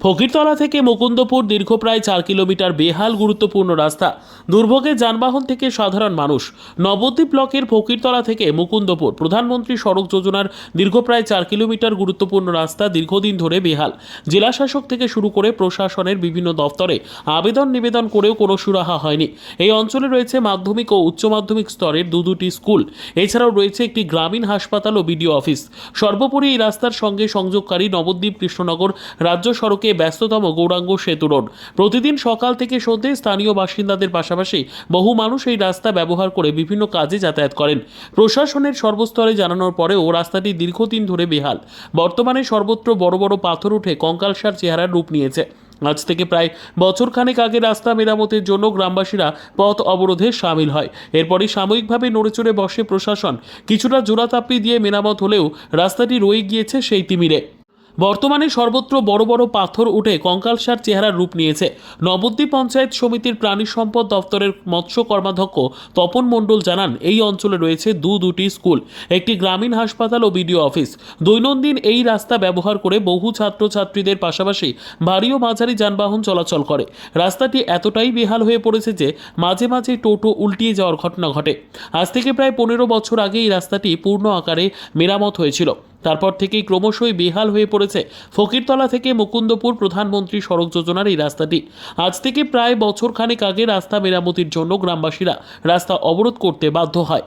ফকিরতলা থেকে মুকুন্দপুর দীর্ঘ প্রায় চার কিলোমিটার বেহাল গুরুত্বপূর্ণ রাস্তা। দুর্ভোগে যানবাহন থেকে সাধারণ মানুষ। নবদ্বীপ ব্লকের ফকিরতলা থেকে মুকুন্দপুর প্রধানমন্ত্রী সড়ক যোজনার দীর্ঘ প্রায় চার কিলোমিটার গুরুত্বপূর্ণ রাস্তা দীর্ঘদিন ধরে বেহাল। জেলাশাসক থেকে শুরু করে প্রশাসনের বিভিন্ন দফতরে আবেদন নিবেদন করেও কোনো সুরাহা হয়নি। এই অঞ্চলে রয়েছে মাধ্যমিক ও উচ্চ মাধ্যমিক স্তরের দু দুটি স্কুল। এছাড়াও রয়েছে একটি গ্রামীণ হাসপাতাল ও বিডিও অফিস। সর্বোপরি এই রাস্তার সঙ্গে সংযোগকারী নবদ্বীপ কৃষ্ণনগর রাজ্য সড়কে ব্যস্ততম গৌরাঙ্গ সেতু রোড। প্রতিদিন সকাল থেকে সন্ধ্যে স্থানীয় বাসিন্দাদের পাশাপাশি বহু মানুষ এই রাস্তা ব্যবহার করে বিভিন্ন কাজে যাতায়াত করেন। প্রশাসনের সর্বস্তরে জানানোর পরেও রাস্তাটি দীর্ঘদিন ধরে বেহাল। বর্তমানে সর্বত্র বড় বড় পাথর উঠে কঙ্কালসার চেহারার রূপ নিয়েছে। আজ থেকে প্রায় বছরখানেক আগে রাস্তা মেরামতের জন্য গ্রামবাসীরা পথ অবরোধে সামিল হয়। এরপরই সাময়িকভাবে নড়েচড়ে বসে প্রশাসন। কিছুটা জোড়াতাপ্পি দিয়ে মেরামত হলেও রাস্তাটি রয়ে গিয়েছে সেই তিমিরে। বর্তমানে সর্বত্র বড় বড় পাথর উঠে কঙ্কালসার চেহারার রূপ নিয়েছে। নবদ্বীপ পঞ্চায়েত সমিতির প্রাণী সম্পদ দপ্তরের মৎস্য কর্মাধ্যক্ষ তপন মণ্ডল জানান, এই অঞ্চলে রয়েছে দু দুটি স্কুল, একটি গ্রামীণ হাসপাতাল ও বিডিও অফিস। দৈনন্দিন এই রাস্তা ব্যবহার করে বহু ছাত্রছাত্রীদের পাশাপাশি ভারী ও মাঝারি যানবাহন চলাচল করে। রাস্তাটি এতটাই বেহাল হয়ে পড়েছে যে মাঝে মাঝে টোটো উল্টিয়ে যাওয়ার ঘটনা ঘটে। আজ থেকে প্রায় পনেরো বছর আগে এই রাস্তাটি পূর্ণ আকারে মেরামত হয়েছিল। তারপর থেকেই ক্রমশই বেহাল হয়ে পড়েছে ফকিরতলা থেকে মুকুন্দপুর প্রধানমন্ত্রী সড়ক যোজনার এই রাস্তাটি। আজ থেকে প্রায় বছর খানেক আগে রাস্তা মেরামতির জন্য গ্রামবাসীরা রাস্তা অবরোধ করতে বাধ্য হয়।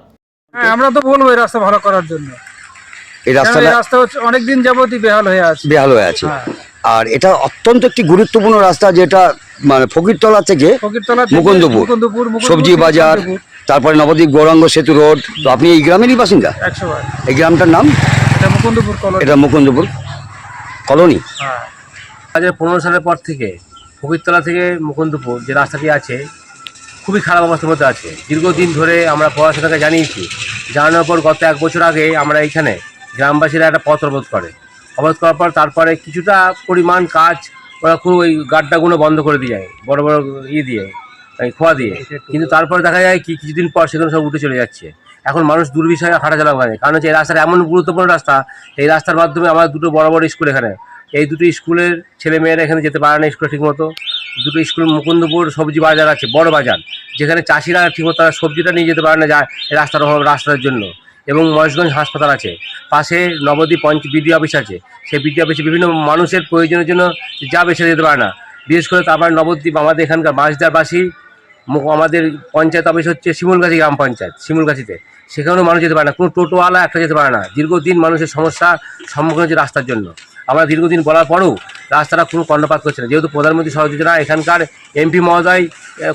হ্যাঁ আমরা তো বলব এই রাস্তা ভালো করার জন্য। এই রাস্তাটা রাস্তা হচ্ছে অনেকদিন যাবতই বেহাল হয়ে আছে। বেহাল হয়ে আছে। হ্যাঁ। আর এটা অত্যন্ত একটি গুরুত্বপূর্ণ রাস্তা যেটা মানে ফকিরতলা থেকে ফকিরতলা মুকুন্দপুর সবজি বাজার তারপরে নবদ্বীপ গৌরাঙ্গ সেতু রোড। তো আপনি এই গ্রামেরই বাসিন্দা? এই গ্রামটার নাম? এটা মুকুন্দপুর কলোনি। এটা মুকুন্দপুর কলোনি? হ্যাঁ। দু পনেরো সালের পর থেকে ফকিরতলা থেকে মুকুন্দপুর যে রাস্তাটি আছে খুবই খারাপ অবস্থার মধ্যে আছে। দীর্ঘদিন ধরে আমরা পড়াশোনাকে জানিয়েছি। জানানোর পর গত এক বছর আগে আমরা এইখানে গ্রামবাসীরা একটা পথ অবরোধ করে। অবরোধ করার পর তারপরে কিছুটা পরিমাণ কাজ ওরা খুব ওই গাড্ডাগুলো বন্ধ করে দিয়ে যায় বড় বড় ইয়ে দিয়ে। খোয়া দিয়ে। কিন্তু তারপরে দেখা যায় কি, কিছুদিন পর সেগুলো সব উঠে চলে যাচ্ছে। এখন মানুষ দুর্বিষয়ে হাঁটাচলা করে কারণ হচ্ছে এই রাস্তাটা এমন গুরুত্বপূর্ণ রাস্তা, এই রাস্তার মাধ্যমে আমার দুটো বড় বড় স্কুল এখানে। এই দুটো স্কুলের ছেলে মেয়েরা এখানে যেতে পারে না স্কুলে ঠিকমতো। দুটো স্কুল মুকুন্দপুর, সবজি বাজার আছে, বড় বাজার। যেখানে চাষিরা ঠিকমতো তারা সবজিটা নিয়ে যেতে পারে না যা এই রাস্তার অভাব, রাস্তার জন্য। এবং মহেশগঞ্জ হাসপাতাল আছে। পাশে নবদ্বীপ পঞ্চ বিডিও অফিস আছে। সেই বিডিও অফিসে বিভিন্ন মানুষের প্রয়োজনের জন্য যা বেছে যেতে পারে না। বিশেষ করে তারপর নবদ্বীপ, আমাদের এখানকার বাসদারবাসী মু- আমাদের পঞ্চায়েত অফিস হচ্ছে শিমুলগাছি গ্রাম পঞ্চায়েত, শিমুলগাছিতে। সেখানেও মানুষ যেতে পারে না, কোনো টোটোওয়ালা একটা যেতে পারে না। দীর্ঘদিন মানুষের সমস্যার সম্মুখীন হচ্ছে রাস্তার জন্য। আমরা দীর্ঘদিন বলার পরেও রাস্তাটা কোনো কর্ণপাত করছে না। যেহেতু প্রধানমন্ত্রী সড়ক যোজনা, এখানকার এমপি মহোদয়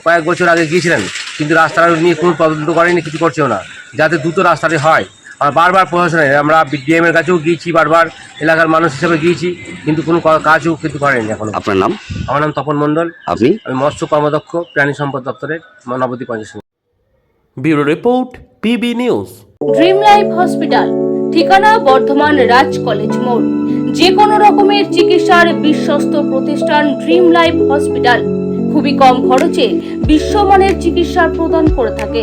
কয়েক বছর আগে গিয়েছিলেন, কিন্তু রাস্তাটা নিয়ে কোনো তদন্ত করেনি, কিছু করছেও না। যাতে দ্রুত রাস্তাটি হয় আর বারবার প্রশাসনে আমরা ডিএম এর কাছেও গিয়েছি বারবার এলাকার মানুষ হিসেবে গিয়েছি কিন্তু কোনো কাজও কিন্তু করেনি এখন। আপনার নাম? আমার নাম তপন মণ্ডল। আপনি? আমি মৎস্য কর্মদক্ষ প্রাণী সম্পদ দপ্তরের Nabadwip panchayat. Bureau report PB news dream life hospital ঠিকানা বর্ধমান রাজ কলেজ মোড়। যে কোনো রকমের চিকিৎসার বিশ্বস্ত প্রতিষ্ঠান ড্রিম লাইফ হসপিটাল খুবই কম খরচে বিশ্বমানের চিকিৎসা প্রদান করে থাকে।